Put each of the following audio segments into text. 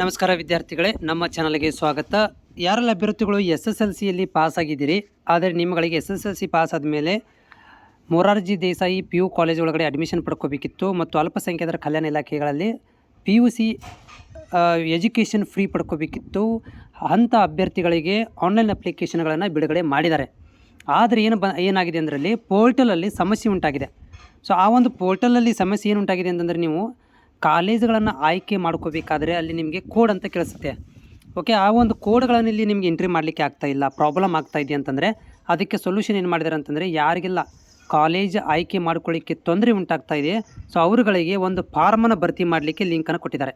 ನಮಸ್ಕಾರ ವಿದ್ಯಾರ್ಥಿಗಳೇ, ನಮ್ಮ ಚಾನಲ್ಗೆ ಸ್ವಾಗತ. ಯಾರೆಲ್ಲ ಅಭ್ಯರ್ಥಿಗಳು ಎಸ್ ಎಸ್ ಎಲ್ ಸಿಯಲ್ಲಿ ಪಾಸ್ ಆಗಿದ್ದೀರಿ ಆದರೆ ನಿಮ್ಮಗಳಿಗೆ S S L C pass ಆದಮೇಲೆ Morarji Desai P U college ಒಳಗಡೆ ಅಡ್ಮಿಷನ್ ಪಡ್ಕೋಬೇಕಿತ್ತು ಮತ್ತು ಅಲ್ಪಸಂಖ್ಯಾತರ ಕಲ್ಯಾಣ ಇಲಾಖೆಗಳಲ್ಲಿ P U C education free ಪಡ್ಕೋಬೇಕಿತ್ತು. ಅಂಥ ಅಭ್ಯರ್ಥಿಗಳಿಗೆ ಆನ್ಲೈನ್ ಅಪ್ಲಿಕೇಶನ್ಗಳನ್ನು ಬಿಡುಗಡೆ ಮಾಡಿದ್ದಾರೆ. ಆದರೆ ಏನು ಬ, ಏನಾಗಿದೆ ಅಂದರಲ್ಲಿ ಪೋರ್ಟಲಲ್ಲಿ ಸಮಸ್ಯೆ ಉಂಟಾಗಿದೆ. ಸೊ ಆ ಒಂದು ಪೋರ್ಟಲಲ್ಲಿ ಸಮಸ್ಯೆ ಏನು ಉಂಟಾಗಿದೆ ಅಂತಂದರೆ ನೀವು ಕಾಲೇಜುಗಳನ್ನು ಆಯ್ಕೆ ಮಾಡ್ಕೋಬೇಕಾದ್ರೆ ಅಲ್ಲಿ ನಿಮಗೆ ಕೋಡ್ ಅಂತ ಕೇಳಿಸುತ್ತೆ. ಓಕೆ ಆ ಒಂದು ಕೋಡ್ಗಳನ್ನು ಇಲ್ಲಿ ನಿಮಗೆ ಎಂಟ್ರಿ ಮಾಡಲಿಕ್ಕೆ ಆಗ್ತಾ ಇಲ್ಲ ಪ್ರಾಬ್ಲಮ್ ಆಗ್ತಾ ಇದೆ ಅಂತಂದರೆ ಅದಕ್ಕೆ ಸೊಲ್ಯೂಷನ್ ಏನು ಮಾಡಿದ್ದಾರೆ ಅಂತಂದರೆ ಯಾರಿಗೆಲ್ಲ ಕಾಲೇಜ್ ಆಯ್ಕೆ ಮಾಡ್ಕೊಳ್ಳಿಕ್ಕೆ ತೊಂದರೆ ಉಂಟಾಗ್ತಾ ಇದೆ ಸೊ ಅವರುಗಳಿಗೆ ಒಂದು ಫಾರ್ಮನ್ನು ಭರ್ತಿ ಮಾಡಲಿಕ್ಕೆ ಲಿಂಕನ್ನು ಕೊಟ್ಟಿದ್ದಾರೆ.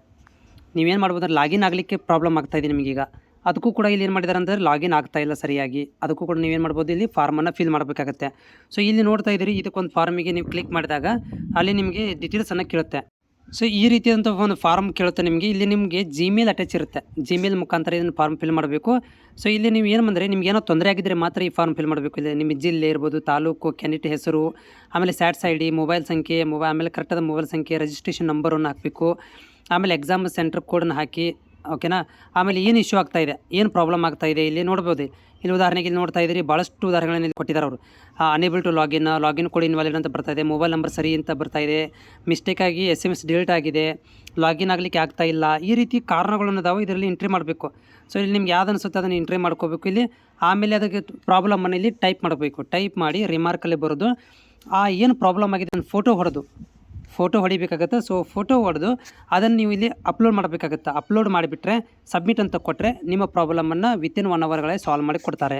ನೀವೇನು ಮಾಡ್ಬೋದು ಲಾಗಿನ್ ಆಗಲಿಕ್ಕೆ ಪ್ರಾಬ್ಲಮ್ ಆಗ್ತಾ ಇದೆ ನಿಮಗೀಗ. ಅದಕ್ಕೂ ಕೂಡ ಇಲ್ಲಿ ಏನು ಮಾಡಿದ್ದಾರೆ ಅಂದರೆ ಲಾಗಿನ್ ಆಗ್ತಾ ಇಲ್ಲ ಸರಿಯಾಗಿ. ಅದಕ್ಕೂ ಕೂಡ ನೀವೇನು ಮಾಡ್ಬೋದು? ಇಲ್ಲಿ ಫಾರ್ಮನ್ನು ಫಿಲ್ ಮಾಡಬೇಕಾಗತ್ತೆ. ಸೊ ಇಲ್ಲಿ ನೋಡ್ತಾ ಇದ್ದೀರಿ, ಇದಕ್ಕೊಂದು ಫಾರ್ಮಿಗೆ ನೀವು ಕ್ಲಿಕ್ ಮಾಡಿದಾಗ ಅಲ್ಲಿ ನಿಮಗೆ ಡೀಟೇಲ್ಸನ್ನು ಕೇಳುತ್ತೆ. ಸೊ ಈ ರೀತಿಯಾದಂಥ ಒಂದು ಫಾರ್ಮ್ ಕೇಳುತ್ತೆ ನಿಮಗೆ. ಇಲ್ಲಿ ನಿಮಗೆ ಜಿಮೇಲ್ ಅಟ್ಯಾಚ್ ಇರುತ್ತೆ. ಜಿಮೇಲ್ ಮುಖಾಂತರ ಇದನ್ನು ಫಾರ್ಮ್ ಫಿಲ್ ಮಾಡಬೇಕು. ಸೊ ಇಲ್ಲಿ ನೀವು ಏನು ಬಂದರೆ ನಿಮ್ಗೆ ಏನೋ ತೊಂದರೆ ಆಗಿದ್ದರೆ ಮಾತ್ರ ಈ ಫಾರ್ಮ್ ಫಿಲ್ ಮಾಡಬೇಕು. ಇಲ್ಲಿ ನಿಮ್ಮ ಜಿಲ್ಲೆ ಇರ್ಬೋದು, ತಾಲೂಕು ಕ್ಯಾಂಡಿಡೇಟ್ ಹೆಸರು, ಆಮೇಲೆ ಸ್ಯಾಟ್ಸ್ ಐ ಡಿ ಮೊಬೈಲ್ ಸಂಖ್ಯೆ ಮೊಬೈಲ್ ಆಮೇಲೆ ಕರೆಕ್ಟಾದ ಮೊಬೈಲ್ ಸಂಖ್ಯೆ ರಿಜಿಸ್ಟ್ರೇಷನ್ ನಂಬರನ್ನು ಹಾಕಬೇಕು. ಆಮೇಲೆ ಎಕ್ಸಾಮ್ ಸೆಂಟರ್ ಕೋಡನ್ನು ಹಾಕಿ ಓಕೆನಾ ಆಮೇಲೆ ಏನು ಇಶ್ಯೂ ಆಗ್ತಾ ಇದೆ? ಏನು ಪ್ರಾಬ್ಲಮ್ ಆಗ್ತಾ ಇದೆ? ಇಲ್ಲಿ ನೋಡ್ಬೋದು. ಇಲ್ಲಿ ಉದಾಹರಣೆಗೆ ಇಲ್ಲಿ ನೋಡ್ತಾ ಇದ್ದೀರಿ ಭಾಳಷ್ಟು ಉದಾಹರಣೆಗಳನ್ನು ಇಲ್ಲಿ ಕೊಟ್ಟಿದ್ದಾರೆ ಅವರು. Unable to login login code invalid ಅಂತ ಬರ್ತಾ ಇದೆ ಮೊಬೈಲ್ ನಂಬರ್ ಸರಿ ಅಂತ ಬರ್ತಾ ಇದೆ ಮಿಸ್ಟೇಕಾಗಿ ಎಸ್ ಎಂ ಎಸ್ ಡಿಲೀಟ್ ಆಗಿದೆ ಲಾಗಿನ್ ಆಗಲಿಕ್ಕೆ ಆಗ್ತಾ ಇಲ್ಲ, ಈ ರೀತಿ ಕಾರಣಗಳನ್ನು ಅದಾವೆ ಇದರಲ್ಲಿ ಎಂಟ್ರಿ ಮಾಡಬೇಕು. ಸೊ ಇಲ್ಲಿ ನಿಮ್ಗೆ ಯಾವ್ದು ಅನಿಸುತ್ತೆ ಅದನ್ನು ಎಂಟ್ರಿ ಮಾಡ್ಕೋಬೇಕು. ಇಲ್ಲಿ ಆಮೇಲೆ ಅದಕ್ಕೆ ಪ್ರಾಬ್ಲಮನ್ನು ಇಲ್ಲಿ ಟೈಪ್ ಮಾಡಬೇಕು. ಟೈಪ್ ಮಾಡಿ ರಿಮಾರ್ಕಲ್ಲಿ ಬರೋದು. ಆ, ಏನು ಪ್ರಾಬ್ಲಮ್ ಆಗಿದೆ ಅದನ್ನು ಫೋಟೋ ಹೊಡೆದು. ಫೋಟೋ ಹೊಡಿಬೇಕಾಗತ್ತೆ. ಸೊ ಫೋಟೋ ಹೊಡೆದು ಅದನ್ನು ನೀವು ಇಲ್ಲಿ ಅಪ್ಲೋಡ್ ಮಾಡಬೇಕಾಗತ್ತೆ. ಅಪ್ಲೋಡ್ ಮಾಡಿಬಿಟ್ರೆ ಸಬ್ಮಿಟ್ ಅಂತ ಕೊಟ್ಟರೆ ನಿಮ್ಮ ಪ್ರಾಬ್ಲಮನ್ನು ವಿತಿನ್ ಒನ್ ಅವರ್ಗಳೇ ಸಾಲ್ವ್ ಮಾಡಿ ಕೊಡ್ತಾರೆ.